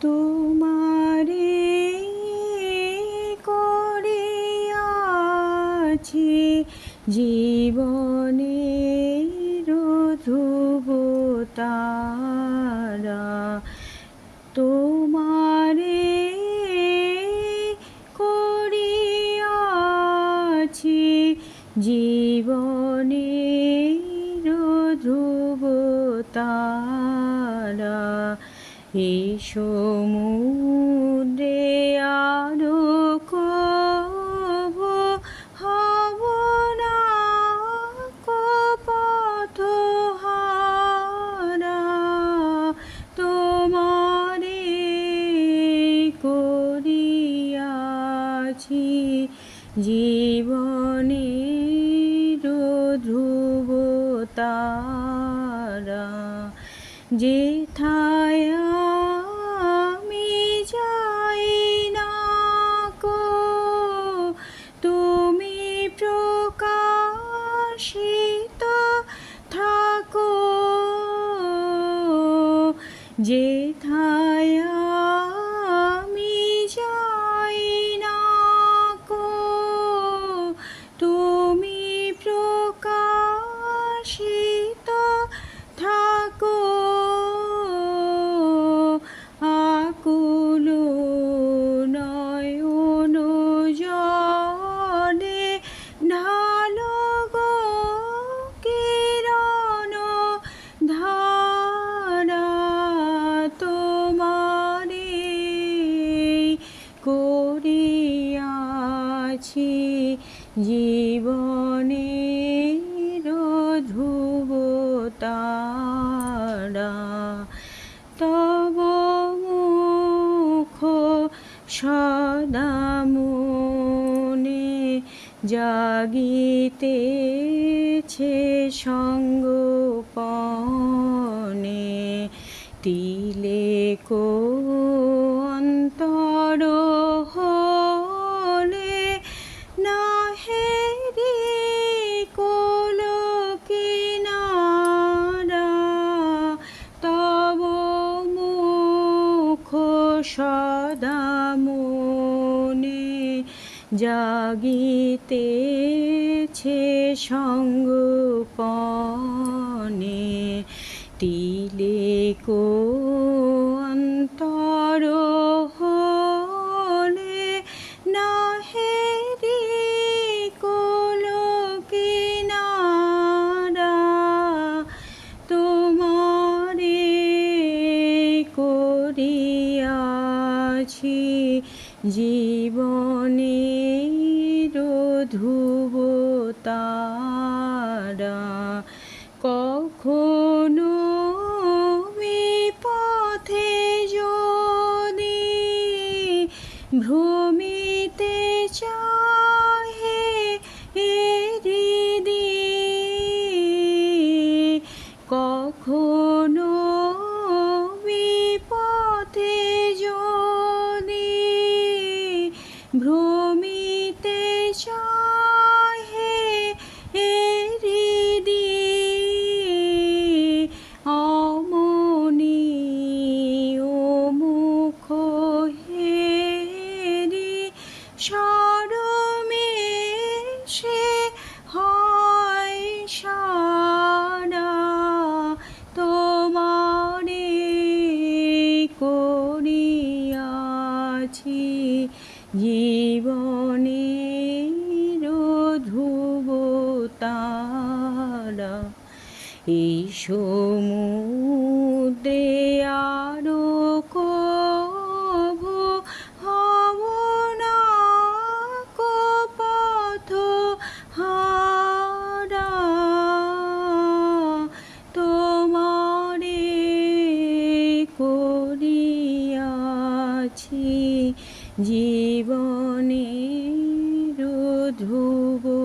তোমারে জীবনের ধ্রুব তারা তোমারে করিয়াছি জীবনের ধ্রুব এই সমুদ্রে আরও কব হব না, কপথ হারা তোমারে করিয়াছি জীবনের ধ্রুব তারা। যেথায় আমি যে জীবনের ধ্রুব তব মুখ সদা মনে জাগিতেছে সঙ্গপনে তিলে কো সদা মনে জাগিতেছে সঙ্গপনে তিলে কো জীবনের ধ্রুব ভ্রমিতে চাহে হৃদি অমনি ও মুখ হেরি সরমে সে হয় সারা তোমারে করিয়াছি। জীবনের ধ্রুব তারা এই সমুদ্রে জীবনের ধ্রুবতারা